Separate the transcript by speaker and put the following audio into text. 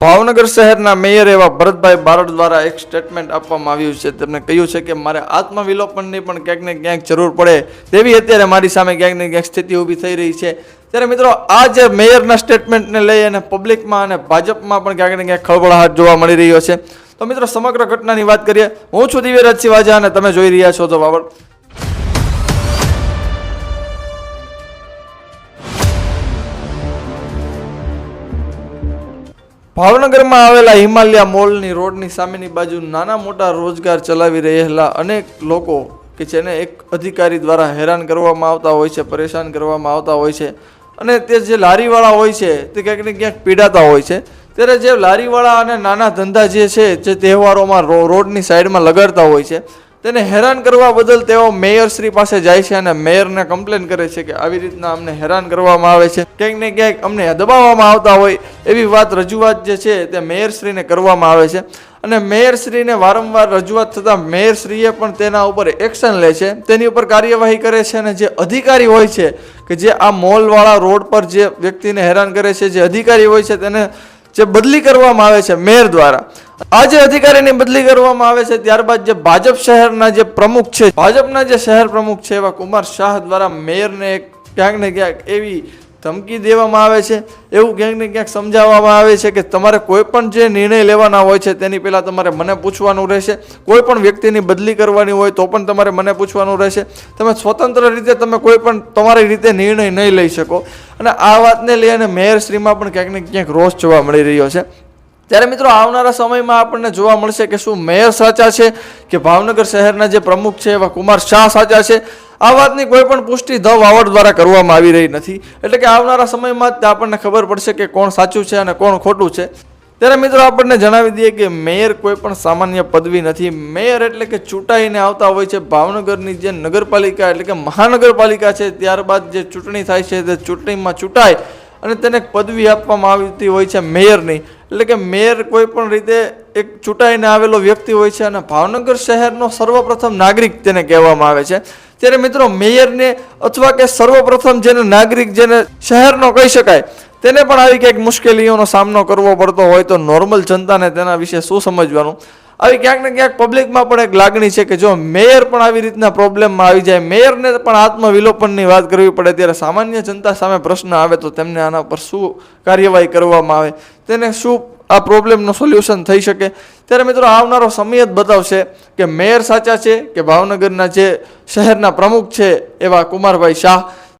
Speaker 1: ભાવનગર શહેરના મેયર એવા ભરતભાઈ બારોટ દ્વારા એક સ્ટેટમેન્ટ આપવામાં આવ્યું છે. તેમણે કહ્યું છે કે મારે આત્મવિલોપનની પણ ક્યાંક ને ક્યાંક જરૂર પડે તેવી અત્યારે મારી સામે ક્યાંક ને ક્યાંક સ્થિતિ ઊભી થઈ રહી છે. ત્યારે મિત્રો, આ જે મેયરના સ્ટેટમેન્ટને લઈ અને પબ્લિકમાં અને ભાજપમાં પણ ક્યાંક ને ક્યાંક ખળબળાહટ જોવા મળી રહ્યો છે. તો મિત્રો, સમગ્ર ઘટનાની વાત કરીએ. હું છું દિવ્યરાજ વાજા અને તમે જોઈ રહ્યા છો તો બાબર ભાવનગરમાં આવેલા હિમાલયા મોલની રોડની સામેની બાજુ નાના મોટા રોજગાર ચલાવી રહેલા અનેક લોકો કે જેને એક અધિકારી દ્વારા હેરાન કરવામાં આવતા હોય છે, પરેશાન કરવામાં આવતા હોય છે અને તે જે લારીવાળા હોય છે, તે ક્યાંક ને ક્યાંક પીડાતા હોય છે. ત્યારે જે લારીવાળા અને નાના ધંધા જે છે, જે તહેવારોમાં રોડની સાઈડમાં લગાડતા હોય છે તેને હેરાન કરવા બદલ તેઓ મેયર શ્રી પાસે જાય છે અને મેયરને કમ્પ્લેન કરે છે કે આવી રીતના અમને હેરાન કરવામાં આવે છે. ક્યાંક ને ક્યાંક અમને દબાવવામાં આવતા હોય એવી વાત રજૂઆત જે છે તે મેયરશ્રીને કરવામાં આવે છે. અને મેયરશ્રીને વારંવાર રજૂઆત થતાં મેયરશ્રીએ પણ તેના ઉપર એક્શન લે છે. તેની ઉપર કાર્યવાહી કરે છે અને જે અધિકારી હોય છે કે જે આ મોલવાળા રોડ પર જે વ્યક્તિને હેરાન કરે છે, જે અધિકારી હોય છે તેને જે બદલી કરવામાં આવે છે મેયર દ્વારા. આ જે અધિકારીની બદલી કરવામાં આવે છે, ત્યારબાદ જે ભાજપ શહેરના જે પ્રમુખ છે, ભાજપના જે શહેર પ્રમુખ છે એવા કુમાર શાહ દ્વારા મેયરને એક ક્યાંક ને ક્યાંક એવી ધમકી દેવામાં આવે છે, એવું ક્યાંક ને ક્યાંક સમજાવવામાં આવે છે કે તમારે કોઈ પણ જે નિર્ણય લેવાના હોય છે, તેની પહેલાં તમારે મને પૂછવાનું રહેશે. કોઈ પણ વ્યક્તિની બદલી કરવાની હોય તો પણ તમારે મને પૂછવાનું રહેશે. તમે સ્વતંત્ર રીતે તમે કોઈ પણ તમારી રીતે નિર્ણય નહીં લઈ શકો. અને આ વાતને લઈને મેયરશ્રીમાં પણ ક્યાંક ને ક્યાંક રોષ જોવા મળી રહ્યો છે. ત્યારે મિત્રો આવનારા સમયમાં આપણને જોવા મળશે કે શું મેયર સાચા છે, કે ભાવનગર શહેરના જે પ્રમુખ છે એવા કુમાર શાહ સાચા છે આ વાતની કોઈ પણ પુષ્ટિ ધ વાવડ દ્વારા કરવામાં આવી રહી નથી. એટલે કે આવનારા સમયમાં જ આપણને ખબર પડશે કે કોણ સાચું છે અને કોણ ખોટું છે. ત્યારે મિત્રો આપણને જણાવી દઈએ કે મેયર કોઈ પણ સામાન્ય પદવી નથી. મેયર એટલે કે ચૂંટાઈને આવતા હોય છે. ભાવનગરની જે નગરપાલિકા એટલે કે મહાનગરપાલિકા છે, ત્યારબાદ જે ચૂંટણી થાય છે તે ચૂંટણીમાં ચૂંટાય અને તેને પદવી આપવામાં આવતી હોય છે મેયરની. એટલે કે મેયર કોઈ પણ રીતે એક ચૂંટાઈને આવેલો વ્યક્તિ હોય છે અને ભાવનગર શહેરનો સર્વપ્રથમ નાગરિક તેને કહેવામાં આવે છે. ત્યારે મિત્રો મેયરને અથવા કે સર્વપ્રથમ જેને નાગરિક જેને શહેરનો કહી શકાય, તેને પણ આવી કંઈક મુશ્કેલીઓનો સામનો કરવો પડતો હોય તો નોર્મલ જનતાને તેના વિશે શું સમજવાનું? આવી ક્યાંક ને ક્યાંક પબ્લિકમાં પણ એક લાગણી છે કે જો મેયર પણ આવી રીતના પ્રોબ્લેમમાં આવી જાય, મેયરને પણ આત્મવિલોપનની વાત કરવી પડે, ત્યારે સામાન્ય જનતા સામે પ્રશ્ન આવે તો તેમને આના પર શું કાર્યવાહી કરવામાં આવે, તેને શું આ પ્રોબ્લેમનું સોલ્યુશન થઈ શકે? ત્યારે મિત્રો આવનારો સમય જ બતાવશે કે મેયર સાચા છે કે ભાવનગરના જે શહેરના પ્રમુખ છે એવા કુમારભાઈ શાહ